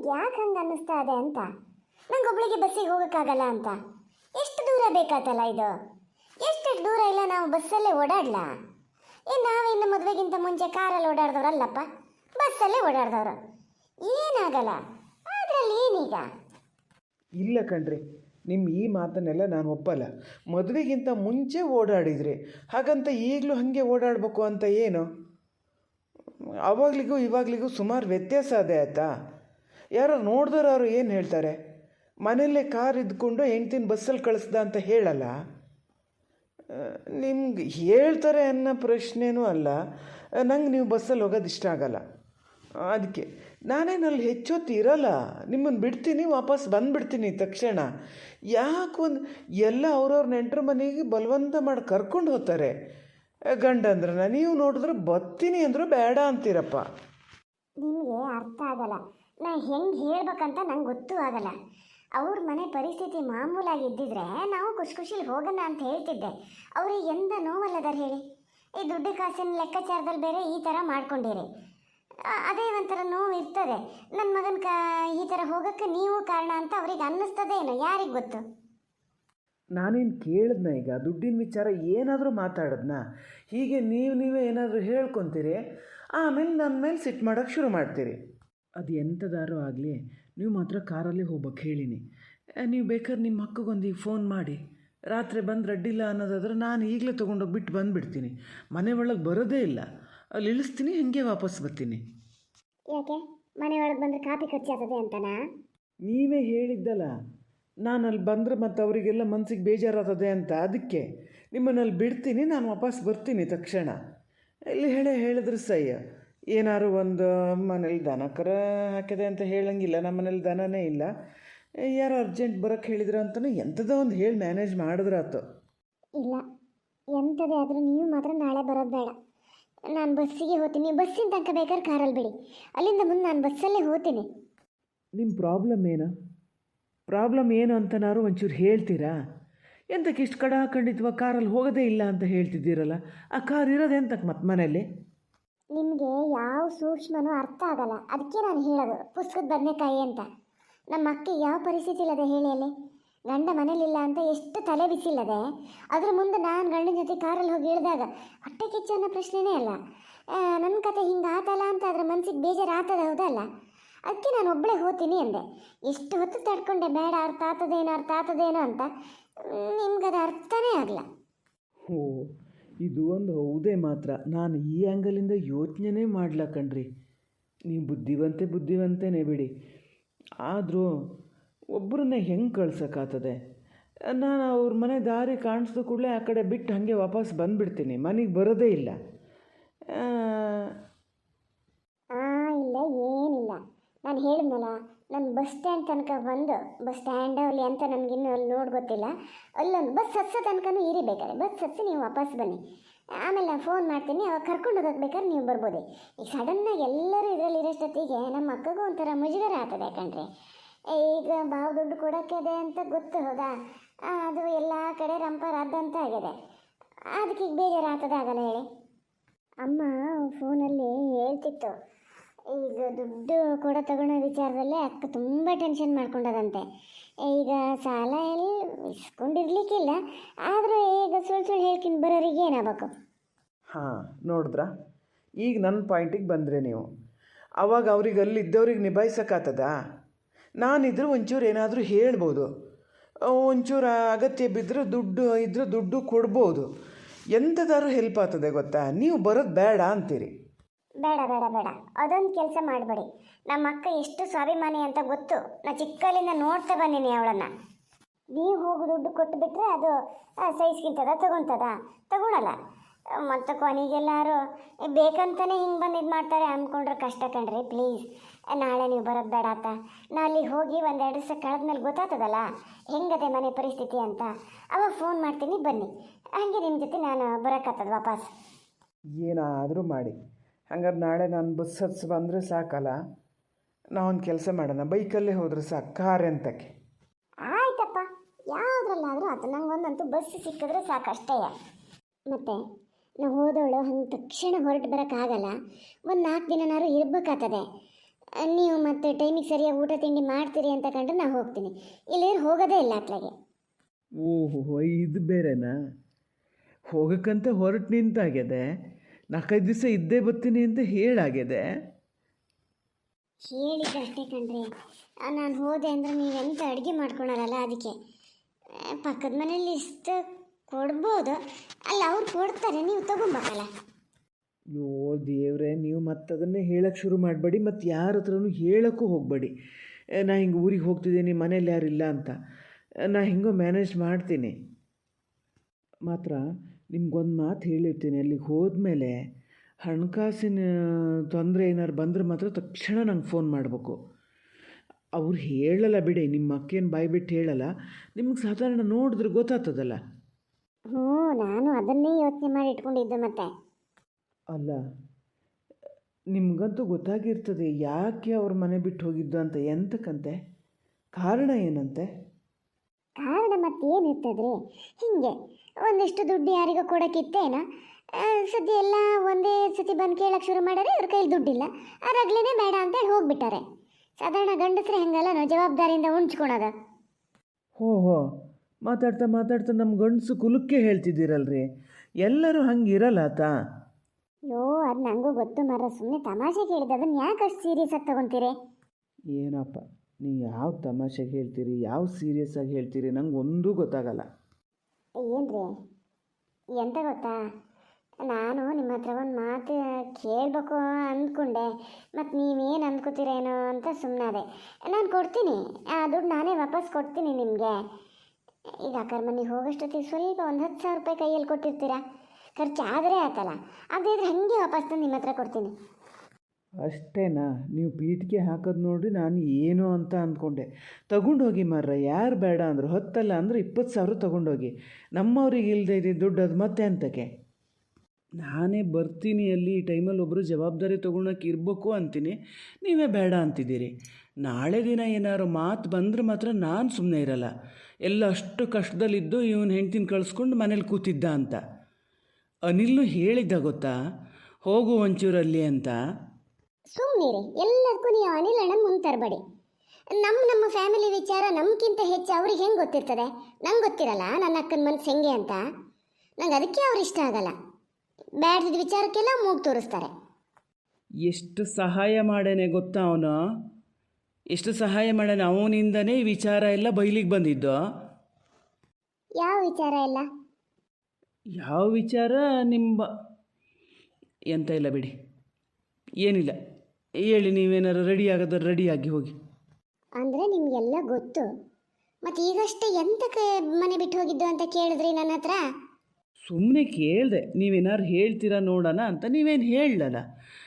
ನಿಮ್ಗೆ ಯಾಕೆ ಹಂಗೆ ಅನ್ನಿಸ್ತಾ ಇದೆ ಅಂತ? ನಂಗೆ ಒಬ್ಳಿಗೆ ಬಸ್ಸಿಗೆ ಹೋಗೋಕ್ಕಾಗಲ್ಲ ಅಂತ. ಎಷ್ಟು ದೂರ ಬೇಕಾತಲ್ಲ ಇದು? ಎಷ್ಟು ದೂರ ಇಲ್ಲ ನಾವು ಬಸ್ಸಲ್ಲೇ ಓಡಾಡಲ? ಏ ನಾವಿನ್ನು ಮದುವೆಗಿಂತ ಮುಂಚೆ ಕಾರಲ್ಲಿ ಓಡಾಡ್ದವ್ರಲ್ಲಪ್ಪ. ಬಸ್ಸಲ್ಲೇ ಓಡಾಡ್ದವ್ರು. ಏನಾಗಲ್ಲ? ಅದರಲ್ಲಿ ಏನೀಗ? ಇಲ್ಲ ಕಣ್ರಿ ನಿಮ್ಮ ಈ ಮಾತನ್ನೆಲ್ಲ ನಾನು ಒಪ್ಪಲ್ಲ. ಮದುವೆಗಿಂತ ಮುಂಚೆ ಓಡಾಡಿದ್ರಿ. ಹಾಗಂತ ಈಗಲೂ ಹಾಗೆ ಓಡಾಡಬೇಕು ಅಂತ ಏನು? ಅವಾಗ್ಲಿಗೂ ಇವಾಗ್ಲಿಗೂ ಸುಮಾರು ವ್ಯತ್ಯಾಸ ಅದೇ ಆಯ್ತಾ? ಯಾರೋ ನೋಡಿದ್ರೆ ಅವರು ಏನು ಹೇಳ್ತಾರೆ? ಮನೆಯಲ್ಲೇ ಕಾರ್ ಇದ್ಕೊಂಡು ಹೆಂಡ್ತಿನ ಬಸ್ಸಲ್ಲಿ ಕಳಿಸ್ದ ಅಂತ ಹೇಳಲ್ಲ? ನಿಮ್ಗೆ ಹೇಳ್ತಾರೆ ಅನ್ನೋ ಪ್ರಶ್ನೆನೂ ಅಲ್ಲ. ನಂಗೆ ನೀವು ಬಸ್ಸಲ್ಲಿ ಹೋಗೋದು ಇಷ್ಟ ಆಗಲ್ಲ. ಅದಕ್ಕೆ ನಾನೇನಲ್ಲಿ ಹೆಚ್ಚೊತ್ತು ಇರಲ್ಲ. ನಿಮ್ಮನ್ನು ಬಿಡ್ತೀನಿ, ವಾಪಸ್ ಬಂದುಬಿಡ್ತೀನಿ ತಕ್ಷಣ. ಯಾಕೆ ಒಂದು ಎಲ್ಲ ಅವ್ರವ್ರ ನೆಂಟರ ಮನೆಗೆ ಬಲವಂತ ಮಾಡಿ ಕರ್ಕೊಂಡು ಹೋಗ್ತಾರೆ. ಗಂಡಂದ್ರನ್ನ ನೀವು ನೋಡಿದ್ರೆ ಬತ್ತೀನಿ ಅಂದರೂ ಬೇಡ ಅಂತೀರಪ್ಪ. ನಿಮಗೆ ಅರ್ಥ ಆಗಲ್ಲ. ನಾ ಹೆಂಗೆ ಹೇಳ್ಬೇಕಂತ ನಂಗೆ ಗೊತ್ತೂ ಆಗಲ್ಲ. ಅವ್ರ ಮನೆ ಪರಿಸ್ಥಿತಿ ಮಾಮೂಲಾಗಿ ಇದ್ದಿದ್ರೆ ನಾವು ಖುಷಿ ಖುಷಿಲಿ ಹೋಗೋಣ ಅಂತ ಹೇಳ್ತಿದ್ದೆ. ಅವ್ರಿಗೆ ಎಂದ ನೋವಲ್ಲದಾರ ಹೇಳಿ? ಈ ದುಡ್ಡು ಕಾಸಿನ ಲೆಕ್ಕಾಚಾರದಲ್ಲಿ ಬೇರೆ ಈ ಥರ ಮಾಡ್ಕೊಂಡಿರಿ. ಅದೇ ಒಂಥರ ನೋವು ಇರ್ತದೆ. ನನ್ನ ಮಗನ ಕ, ಈ ಥರ ಹೋಗೋಕ್ಕೆ ನೀವು ಕಾರಣ ಅಂತ ಅವ್ರಿಗೆ ಅನ್ನಿಸ್ತದೇನೋ ಯಾರಿಗೆ ಗೊತ್ತು? ನಾನೇನು ಕೇಳಿದ್ನ ಈಗ? ದುಡ್ಡಿನ ವಿಚಾರ ಏನಾದರೂ ಮಾತಾಡಿದ್ನ? ಹೀಗೆ ನೀವು ನೀವೇ ಏನಾದರೂ ಹೇಳ್ಕೊತೀರಿ? ಆಮೇಲೆ ನನ್ನ ಮೇಲೆ ಸಿಟ್ಟು ಮಾಡೋಕ್ಕೆ ಶುರು ಮಾಡ್ತೀರಿ. ಅದು ಎಂಥದಾರು ಆಗಲಿ ನೀವು ಮಾತ್ರ ಕಾರಲ್ಲಿ ಹೋಗ್ಬೇಕು ಹೇಳಿನಿ. ನೀವು ಬೇಕಾದ್ರೆ ನಿಮ್ಮ ಅಕ್ಕಗೊಂದಿಗೆ ಫೋನ್ ಮಾಡಿ. ರಾತ್ರಿ ಬಂದು ಅಡ್ಡಿಲ್ಲ ಅನ್ನೋದಾದ್ರೆ ನಾನು ಈಗಲೇ ತೊಗೊಂಡೋಗಿ ಬಿಟ್ಟು ಬಂದುಬಿಡ್ತೀನಿ. ಮನೆ ಒಳಗೆ ಬರೋದೇ ಇಲ್ಲ. ಅಲ್ಲಿ ಇಳಿಸ್ತೀನಿ ಹಾಗೆ ವಾಪಸ್ ಬರ್ತೀನಿ. ಯಾಕೆ? ಮನೆ ಒಳಗೆ ಬಂದರೆ ಕಾಪಿ ಖರ್ಚಾಗ್ತದೆ ಅಂತನಾ? ನೀವೇ ಹೇಳಿದ್ದಲ್ಲ ನಾನು ಅಲ್ಲಿ ಬಂದರೆ ಮತ್ತು ಅವರಿಗೆಲ್ಲ ಮನಸ್ಸಿಗೆ ಬೇಜಾರಾಗ್ತದೆ ಅಂತ. ಅದಕ್ಕೆ ನಿಮ್ಮನ್ನಲ್ಲಿ ಬಿಡ್ತೀನಿ ನಾನು ವಾಪಸ್ ಬರ್ತೀನಿ ತಕ್ಷಣ. ಇಲ್ಲಿ ಹೇಳೇ ಹೇಳಿದ್ರೆ ಸಹ್ಯ. ಏನಾದ್ರು ಒಂದು ಮನೇಲಿ ದನ ಕರ ಹಾಕಿದೆ ಅಂತ ಹೇಳಂಗಿಲ್ಲ ನಮ್ಮ ಮನೇಲಿ ದನನೇ ಇಲ್ಲ. ಯಾರು ಅರ್ಜೆಂಟ್ ಬರೋಕ್ಕೆ ಹೇಳಿದ್ರು ಅಂತಲೂ ಎಂಥದೋ ಒಂದು ಹೇಳಿ ಮ್ಯಾನೇಜ್ ಮಾಡಿದ್ರಾತು ಇಲ್ಲ ಎಂಥದೇ ಆದರೂ ನೀವು ಮಾತ್ರ ನಾಳೆ ಬರೋದು ಬೇಡ. ನಾನು ಬಸ್ಸಿಗೆ ಹೋಗ್ತೀನಿ ಬಸ್ಸಿನ ತನಕ ಬೇಕಾದ್ರೆ ಕಾರಲ್ಲಿ ಬಿಡಿ. ಅಲ್ಲಿಂದ ಮುಂದೆ ನಾನು ಬಸ್ಸಲ್ಲೇ ಹೋಗ್ತೀನಿ. ನಿಮ್ಮ ಪ್ರಾಬ್ಲಮ್ ಏನು? ಪ್ರಾಬ್ಲಮ್ ಏನು ಅಂತನಾರು ಒಂಚೂರು ಹೇಳ್ತೀರಾ? ಎಂತಕ್ಕೆ ಇಷ್ಟು ಕಡ ಖಂಡಿತವಾಗಿ ಕಾರಲ್ಲಿ ಹೋಗೋದೇ ಇಲ್ಲ ಅಂತ ಹೇಳ್ತಿದ್ದೀರಲ್ಲ ಆ ಕಾರ್ ಇರೋದು ಎಂತಕ್ಕೆ ಮತ್ತೆ ಮನೇಲಿ ನಿಮಗೆ ಯಾವ ಸೂಕ್ಷ್ಮನೂ ಅರ್ಥ ಆಗಲ್ಲ. ಅದಕ್ಕೆ ನಾನು ಹೇಳೋದು, ಪುಸ್ತಕದ ಬದನೆಕಾಯಿ ಅಂತ. ನಮ್ಮ ಅಕ್ಕಿ ಯಾವ ಪರಿಸ್ಥಿತಿ ಇಲ್ಲದೆ ಹೇಳಿ ಗಂಡ ಮನೇಲಿಲ್ಲ ಅಂತ ಎಷ್ಟು ತಲೆ ಬಿಸಿಲ್ಲದೆ, ಅದ್ರ ಮುಂದೆ ನಾನು ಗಂಡನ ಜೊತೆ ಕಾರಲ್ಲಿ ಹೋಗಿ ಇಳಿದಾಗ ಹೊಟ್ಟೆ ಕಿಚ್ಚು ಅನ್ನೋ ಪ್ರಶ್ನೆನೇ ಅಲ್ಲ. ನನ್ನ ಕತೆ ಹಿಂಗೆ ಆತಲ್ಲ ಅಂತ ಅದ್ರ ಮನಸ್ಸಿಗೆ ಬೇಜಾರು ಆತದ ಹೌದಲ್ಲ ಅದಕ್ಕೆ ನಾನು ಒಬ್ಬಳೇ ಹೋಗ್ತೀನಿ ಅಂದೆ. ಎಷ್ಟು ಹೊತ್ತು ತಡ್ಕೊಂಡೆ, ಬೇಡ, ಅರ್ಥ ಆತದೇನೋ ಅರ್ಥ ಆತದೇನೋ ಅಂತ. ನಿಮ್ಗದು ಅರ್ಥನೇ ಆಗಲ್ಲ. ಇದು ಒಂದು ಹೌದೇ ಮಾತ್ರ. ನಾನು ಈ ಆ್ಯಂಗಲಿಂದ ಯೋಚನೆನೇ ಮಾಡ್ಲ ಕಣ್ರಿ. ನೀವು ಬುದ್ಧಿವಂತೆ ಬುದ್ಧಿವಂತೆನೇ ಬಿಡಿ. ಆದರೂ ಒಬ್ಬರನ್ನೇ ಹೆಂಗೆ ಕಳ್ಸೋಕ್ಕಾಗ್ತದೆ ನಾನು ಅವ್ರ ಮನೆ ದಾರಿ ಕಾಣಿಸ್ದ ಕೂಡಲೇ ಆ ಕಡೆ ಬಿಟ್ಟು ಹಾಗೆ ವಾಪಸ್ ಬಂದುಬಿಡ್ತೀನಿ. ಮನೆಗೆ ಬರೋದೇ ಇಲ್ಲ ಆ, ಆ ಇಲ್ಲ ಏನಿಲ್ಲ ನಾನು ಹೇಳಿದ್ನಲ್ಲ, ನಾನು ಬಸ್ ಸ್ಟ್ಯಾಂಡ್ ತನಕ ಬಂದು ಬಸ್ ಸ್ಟ್ಯಾಂಡ್ ಅಲ್ಲಿ ಅಂತ ನನಗಿನ್ನೂ ಅಲ್ಲಿ ನೋಡಿ ಗೊತ್ತಿಲ್ಲ ಅಲ್ಲೊಂದು ಬಸ್ ಹತ್ಸೋ ತನಕನೂ ಇರಿಬೇಕಾದ್ರೆ ಬಸ್ ಹತ್ಸಿ ನೀವು ವಾಪಸ್ ಬನ್ನಿ. ಆಮೇಲೆ ನಾನು ಫೋನ್ ಮಾಡ್ತೀನಿ, ಅವಾಗ ಕರ್ಕೊಂಡು ಹೋಗಕ್ಕೆ ನೀವು ಬರ್ಬೋದು. ಈಗ ಸಡನ್ನಾಗಿ ಎಲ್ಲರೂ ಇದರಲ್ಲಿ ಇರೋಷ್ಟೊತ್ತಿಗೆ ನಮ್ಮ ಅಕ್ಕಗೂ ಒಂಥರ ಮುಜುಗರ ಆಗ್ತದೆ ಯಾಕಂದರೆ ಈಗ ಬಾವು ದುಡ್ಡು ಕೊಡೋಕ್ಕಿದೆ ಅಂತ ಗೊತ್ತು ಹೌದಾ? ಅದು ಎಲ್ಲ ಕಡೆ ರಂಪ ರದ್ದಂತ ಆಗಿದೆ. ಅದಕ್ಕೆ ಈಗ ಬೇಜಾರು ಆಗಲ್ಲ ಹೇಳಿ. ಅಮ್ಮ ಫೋನಲ್ಲಿ ಹೇಳ್ತಿತ್ತು. ಈಗ ದುಡ್ಡು ಕೊಡ ತಗೊಳ್ಳೋ ವಿಚಾರದಲ್ಲೇ ಅಕ್ಕ ತುಂಬ ಟೆನ್ಷನ್ ಮಾಡ್ಕೊಂಡದಂತೆ. ಈಗ ಸಾಲ ಎಲ್ಲಿ ಇಸ್ಕೊಂಡಿರ್ಲಿಕ್ಕಿಲ್ಲ, ಆದರೂ ಈಗ ಸುಳ್ಳು ಸುಳ್ಳು ಹೇಳ್ಕೊಂಡು ಬರೋರಿಗೆ ಏನಾಗಬೇಕು? ಹಾಂ, ನೋಡಿದ್ರಾ? ಈಗ ನನ್ನ ಪಾಯಿಂಟಿಗೆ ಬಂದರೆ ನೀವು. ಅವಾಗ ಅವ್ರಿಗೆ ಅಲ್ಲಿದ್ದವ್ರಿಗೆ ನಿಭಾಯಿಸೋಕ್ಕಾಗ್ತದ ನಾನಿದ್ರೆ ಒಂಚೂರು ಏನಾದರೂ ಹೇಳ್ಬೋದು. ಒಂಚೂರು ಅಗತ್ಯ ಬಿದ್ದರೆ ದುಡ್ಡು ಇದ್ದರೆ ದುಡ್ಡು ಕೊಡ್ಬೋದು. ಎಂಥದಾದ್ರೂ ಹೆಲ್ಪ್ ಆಗ್ತದೆ ಗೊತ್ತಾ? ನೀವು ಬರೋದು ಬೇಡ ಅಂತೀರಿ. ಬೇಡ ಬೇಡ ಬೇಡ. ಅದೊಂದು ಕೆಲಸ ಮಾಡಬೇಡಿ. ನಮ್ಮ ಅಕ್ಕ ಎಷ್ಟು ಸ್ವಾಭಿಮಾನಿ ಅಂತ ಗೊತ್ತು. ನಾ ಚಿಕ್ಕಲ್ಲಿಂದ ನೋಡ್ತಾ ಬಂದೀನಿ ಅವಳನ್ನು. ನೀವು ಹೋಗಿ ದುಡ್ಡು ಕೊಟ್ಟು ಬಿಟ್ರೆ ಅದು ಸೈಜ್ಗಿಂತದ ತಗೊಂತದ? ತಗೊಳಲ್ಲ. ಮತ್ತು ಕೊನೆಗೆಲ್ಲಾರು ಬೇಕಂತಲೇ ಹಿಂಗೆ ಬಂದು ಇದು ಮಾಡ್ತಾರೆ ಅಂದ್ಕೊಂಡ್ರೆ ಕಷ್ಟ ಕಣ್ರಿ, ಪ್ಲೀಸ್. ನಾಳೆ ನೀವು ಬರೋದು ಬೇಡ ಆತ ನಾ ಅಲ್ಲಿ ಹೋಗಿ ಒಂದು ಎರಡು ದಿವಸ ಕಳೆದ್ಮೇಲೆ ಗೊತ್ತಾಗ್ತದಲ್ಲ ಹೆಂಗದೆ ಮನೆ ಪರಿಸ್ಥಿತಿ ಅಂತ. ಅವಾಗ ಫೋನ್ ಮಾಡ್ತೀನಿ, ಬನ್ನಿ. ಹಾಗೆ ನಿಮ್ಮ ಜೊತೆ ನಾನು ಬರೋಕ್ಕಾಗ್ತದೆ ವಾಪಸ್. ಏನಾದರೂ ಮಾಡಿ. ಹಂಗಾರೆ ನಾಳೆ ನಾನು ಬಸ್ ಹತ್ಸಿ ಬಂದರೆ ಸಾಕಲ್ಲ ನಾವೊಂದು ಕೆಲಸ ಮಾಡೋಣ. ಬೈಕಲ್ಲೇ ಹೋದ್ರೆ ಸಾಕು ಕಾರ್ ಎಂತಕ್ಕೆ? ಆಯ್ತಪ್ಪ. ಯಾವುದ್ರಲ್ಲಾದರೂ ಅದು ನಂಗೊಂದಂತೂ ಬಸ್ ಸಿಕ್ಕಿದ್ರೆ ಅಷ್ಟೇ. ಮತ್ತೆ ನಾವು ಹೋದವಳು ಹಂಗೆ ತಕ್ಷಣ ಹೊರಟು ಬರೋಕ್ಕಾಗಲ್ಲ ಒಂದು ನಾಲ್ಕು ದಿನನಾರು ಇರ್ಬೇಕಾಗ್ತದೆ. ನೀವು ಮತ್ತೆ ಟೈಮಿಗೆ ಸರಿಯಾಗಿ ಊಟ ತಿಂಡಿ ಮಾಡ್ತೀರಿ ಅಂತ ಕಂಡ್ರೆ ನಾನು ಹೋಗ್ತೀನಿ. ಇಲ್ಲೇನು ಹೋಗೋದೇ ಇಲ್ಲ ಅತ್ಲಾಗೆ. ಓಹೋ ಇದು ಬೇರೆನಾ? ಹೋಗಕ್ಕಂತ ಹೊರಟು ನಿಂತಾಗಿದೆ ನಾಲ್ಕೈದು ದಿವಸ ಇದ್ದೇ ಬರ್ತೀನಿ ಅಂತ ಹೇಳಾಗಿದೆ. ಹೇಳಿದ್ದಷ್ಟೇ ಕಣ್ರಿ. ನಾನು ಹೋದೆ ಅಂದರೆ ನೀವೆಂತ ಅಡುಗೆ ಮಾಡ್ಕೊಳಲ್ಲ ಅದಕ್ಕೆ. ಪಕ್ಕದ ಮನೇಲಿ ಇಷ್ಟು ಕೊಡ್ಬೋದು. ಅಲ್ಲ ಅವ್ರು ಕೊಡ್ತಾರೆ ನೀವು ತಗೊಂಬೇಕಲ್ಲ ಅಯ್ಯೋ ದೇವ್ರೆ ನೀವು ಮತ್ತೆ ಅದನ್ನೇ ಹೇಳಕ್ಕೆ ಶುರು ಮಾಡಬೇಡಿ ಮತ್ತು ಯಾರ ಹತ್ರನೂ ಹೇಳೋಕ್ಕೂ ಹೋಗಬೇಡಿ. ನಾ ಹಿಂಗೆ ಊರಿಗೆ ಹೋಗ್ತಿದ್ದೀನಿ ಮನೇಲಿ ಯಾರಿಲ್ಲ ಅಂತ. ನಾ ಹಿಂಗೋ ಮ್ಯಾನೇಜ್ ಮಾಡ್ತೀನಿ. ಮಾತ್ರ ನಿಮ್ಗೊಂದು ಮಾತು ಹೇಳಿರ್ತೀನಿ. ಅಲ್ಲಿಗೆ ಹೋದ್ಮೇಲೆ ಹಣಕಾಸಿನ ತೊಂದರೆ ಏನಾರು ಬಂದರೆ ಮಾತ್ರ ತಕ್ಷಣ ನಂಗೆ ಫೋನ್ ಮಾಡಬೇಕು. ಅವ್ರು ಹೇಳಲ್ಲ ಬಿಡಿ ನಿಮ್ಮ ಅಕ್ಕೇನು ಬಾಯ್ಬಿಟ್ಟು ಹೇಳಲ್ಲ. ನಿಮ್ಗೆ ಸಾಧಾರಣ ನೋಡಿದ್ರೆ ಗೊತ್ತಾಗ್ತದಲ್ಲ? ಹ್ಞೂ ನಾನು ಅದನ್ನೇ ಯೋಚನೆ ಮಾಡಿ ಇಟ್ಕೊಂಡಿದ್ದೆ ಮತ್ತೆ. ಅಲ್ಲ ನಿಮಗಂತೂ ಗೊತ್ತಾಗಿರ್ತದೆ ಯಾಕೆ ಅವ್ರ ಮನೆ ಬಿಟ್ಟು ಹೋಗಿದ್ದು ಅಂತ ಎಂತಕ್ಕಂತೆ? ಕಾರಣ ಏನಂತೆ? ಕಾರಣ ಮತ್ತೇನಿರ್ತದ್ರಿ ಹಿಂಗೆ ಒಂದಿಷ್ಟು ದುಡ್ಡು ಯಾರಿಗೂ ಕೊಡೋಕ್ಕಿತ್ತೇನ ಸತಿ ಸದ್ಯ ಎಲ್ಲ ಒಂದೇ ಸತಿ ಬಂದು ಕೇಳಕ್ಕೆ ಶುರು ಮಾಡಿದ್ರೆ ಇವ್ರ ಕೈಲಿ ದುಡ್ಡಿಲ್ಲ. ಅದಾಗ್ಲೇ ಬೇಡ ಅಂತೇಳಿ ಹೋಗ್ಬಿಟ್ಟಾರೆ. ಸಾಧಾರಣ ಗಂಡಸ್ರೆ ಹೆಂಗಲ್ಲ ನಾವು ಜವಾಬ್ದಾರಿಯಿಂದ ಉಂಚ್ಕೊಳೋದ ಹೋ ಹೋ ಮಾತಾಡ್ತಾ ಮಾತಾಡ್ತಾ ನಮ್ಮ ಗಂಡಸು ಕುಲುಕ್ಕೆ ಹೇಳ್ತಿದ್ದೀರಲ್ರಿ. ಎಲ್ಲರೂ ಹಂಗೆ ಇರಲ್ಲ ಆತ. ಯೋ ಅದು ನನಗೂ ಗೊತ್ತು ಮರ ಸುಮ್ಮನೆ ತಮಾಷೆ ಕೇಳಿದ ಅದನ್ನು ಯಾಕೆ ಅಷ್ಟು ಸೀರಿಯಸ್ ಆಗಿ ತಗೊಂತೀರಿ? ಏನಪ್ಪ ನೀವು ಯಾವ ತಮಾಷೆಗೆ ಹೇಳ್ತೀರಿ ಯಾವ ಸೀರಿಯಸ್ ಆಗಿ ಹೇಳ್ತೀರಿ ನಂಗೆ ಒಂದೂ ಗೊತ್ತಾಗಲ್ಲ. ಏನ್ರಿ? ಎಂತ ಗೊತ್ತಾ? ನಾನು ನಿಮ್ಮ ಹತ್ರ ಒಂದು ಮಾತು ಕೇಳಬೇಕು ಅಂದ್ಕೊಂಡೆ. ಮತ್ತು ನೀವೇನು ಅಂದ್ಕೋತೀರೇನೋ ಅಂತ ಸುಮ್ಮನಾದೆ ನಾನು ಕೊಡ್ತೀನಿ. ಆ ದುಡ್ಡು ನಾನೇ ವಾಪಸ್ ಕೊಡ್ತೀನಿ ನಿಮಗೆ. ಈಗ ಅಕ್ಕರ ಮನೆಗೆ ಹೋಗೋಷ್ಟೊತ್ತಿಗೆ ಸ್ವಲ್ಪ ಒಂದು ಹತ್ತು ಸಾವಿರ ರೂಪಾಯಿ ಕೈಯಲ್ಲಿ ಕೊಟ್ಟಿರ್ತೀರಾ? ಖರ್ಚು ಆದರೆ ಆತಲ್ಲ ಇದ್ರೆ ಹಾಗೆ ವಾಪಸ್ ತಂದು ನಿಮ್ಮ ಹತ್ರ ಕೊಡ್ತೀನಿ. ಅಷ್ಟೇನಾ? ನೀವು ಪೀಠಿಗೆ ಹಾಕೋದು ನೋಡಿ ನಾನು ಏನು ಅಂತ ಅಂದ್ಕೊಂಡೆ. ತಗೊಂಡೋಗಿ ಮಾರ್ರ, ಯಾರು ಬೇಡ ಅಂದರು, ಹತ್ತಲ್ಲ ಅಂದರೆ ಇಪ್ಪತ್ತು ಸಾವಿರ ತಗೊಂಡೋಗಿ. ನಮ್ಮವ್ರಿಗೆ ಇಲ್ಲದೆ ಇದ್ದಿದ್ದು ದುಡ್ಡು ಅದು ಮತ್ತೆ ಅಂತಕ್ಕೆ? ನಾನೇ ಬರ್ತೀನಿ ಅಲ್ಲಿ, ಈ ಟೈಮಲ್ಲಿ ಒಬ್ಬರು ಜವಾಬ್ದಾರಿ ತೊಗೊಳಕ್ಕೆ ಇರಬೇಕು ಅಂತೀನಿ. ನೀವೇ ಬೇಡ ಅಂತಿದ್ದೀರಿ. ನಾಳೆ ದಿನ ಏನಾದ್ರು ಮಾತು ಬಂದರೆ ಮಾತ್ರ ನಾನು ಸುಮ್ಮನೆ ಇರಲ್ಲ. ಎಲ್ಲ ಅಷ್ಟು ಕಷ್ಟದಲ್ಲಿದ್ದು ಇವನು ಹೆಂಡ್ತಿನ ಕಳಿಸ್ಕೊಂಡು ಮನೇಲಿ ಕೂತಿದ್ದ ಅಂತ. ಅನಿಲ್ನು ಹೇಳಿದ್ದ ಗೊತ್ತಾ? ಹೋಗು ಒಂಚೂರಲ್ಲಿ ಅಂತ. ಸುಮ್ಮನಿರಿ ಎಲ್ಲದಕ್ಕೂ ನೀವು ಅನಿಲ್ ಅಣ್ಣ ಮುಂದೆ ತರಬೇಡಿ ನಮ್ಮ ನಮ್ಮ ಫ್ಯಾಮಿಲಿ ವಿಚಾರ ನಮ್ಗಿಂತ ಹೆಚ್ಚು ಅವ್ರಿಗೆ ಹೆಂಗೆ ಗೊತ್ತಿರ್ತದೆ? ನಂಗೆ ಗೊತ್ತಿರಲ್ಲ ನನ್ನ ಅಕ್ಕನ ಮನಸ್ಸು ಹೆಂಗೆ ಅಂತ. ನಂಗೆ ಅದಕ್ಕೆ ಅವ್ರು ಇಷ್ಟ ಆಗಲ್ಲ. ಬ್ಯಾಡ್ದಿದ್ದ ವಿಚಾರಕ್ಕೆಲ್ಲ ಮೂಗು ತೋರಿಸ್ತಾರೆ. ಎಷ್ಟು ಸಹಾಯ ಮಾಡೇನೆ ಗೊತ್ತಾ ಅವನು? ಎಷ್ಟು ಸಹಾಯ ಮಾಡೋಣ ಅವನಿಂದನೇ ಈ ವಿಚಾರ ಎಲ್ಲ ಬಯಲಿಗೆ ಬಂದಿದ್ದು? ಯಾವ ವಿಚಾರ ಎಲ್ಲ? ಯಾವ ವಿಚಾರ ನಿಮ್ಮ ಎಂತ ಇಲ್ಲ ಬಿಡಿ. ಏನಿಲ್ಲ. ಹೇಳಿ ನೀವೇನಾರು ರೆಡಿ ಆಗೋದ್ರೆ ರೆಡಿಯಾಗಿ ಹೋಗಿ. ಅಂದ್ರೆ ನಿಮಗೆಲ್ಲ ಗೊತ್ತು. ಮತ್ತು ಈಗಷ್ಟೇ ಎಂತಕ್ಕೆ ಮನೆ ಬಿಟ್ಟು ಹೋಗಿದ್ದು ಅಂತ ಕೇಳಿದ್ರಿ ನನ್ನ ಹತ್ರ? ಸುಮ್ಮನೆ ಕೇಳಿದೆ ನೀವೇನಾರು ಹೇಳ್ತೀರಾ ನೋಡೋಣ ಅಂತ ನೀವೇನು ಹೇಳಲ್ಲ.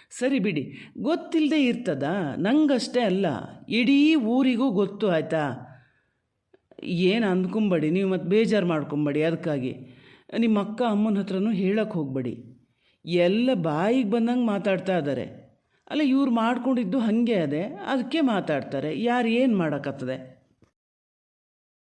ಸರಿ ಬಿಡಿ ಗೊತ್ತಿಲ್ಲದೆ ಇರ್ತದ? ನಂಗಷ್ಟೇ ಅಲ್ಲ ಇಡೀ ಊರಿಗೂ ಗೊತ್ತು ಆಯಿತಾ? ಏನು ಅಂದ್ಕೊಂಬೇಡಿ ನೀವು ಮತ್ತೆ ಬೇಜಾರು ಮಾಡ್ಕೊಂಬೇಡಿ ಅದಕ್ಕಾಗಿ ನಿಮ್ಮ ಅಕ್ಕ ಅಮ್ಮನ ಹತ್ರನೂ ಹೇಳಕ್ಕೆ ಹೋಗಬೇಡಿ. ಎಲ್ಲ ಬಾಯಿಗೆ ಬಂದಂಗೆ ಮಾತಾಡ್ತಾ ಇದ್ದಾರೆ ಅಲ್ಲ ಇವ್ರು ಮಾಡಿಕೊಂಡಿದ್ದು ಹಾಗೆ ಅದೇ. ಅದಕ್ಕೆ ಮಾತಾಡ್ತಾರೆ. ಯಾರು ಏನು ಮಾಡೋಕ್ಕತ್ತದೆ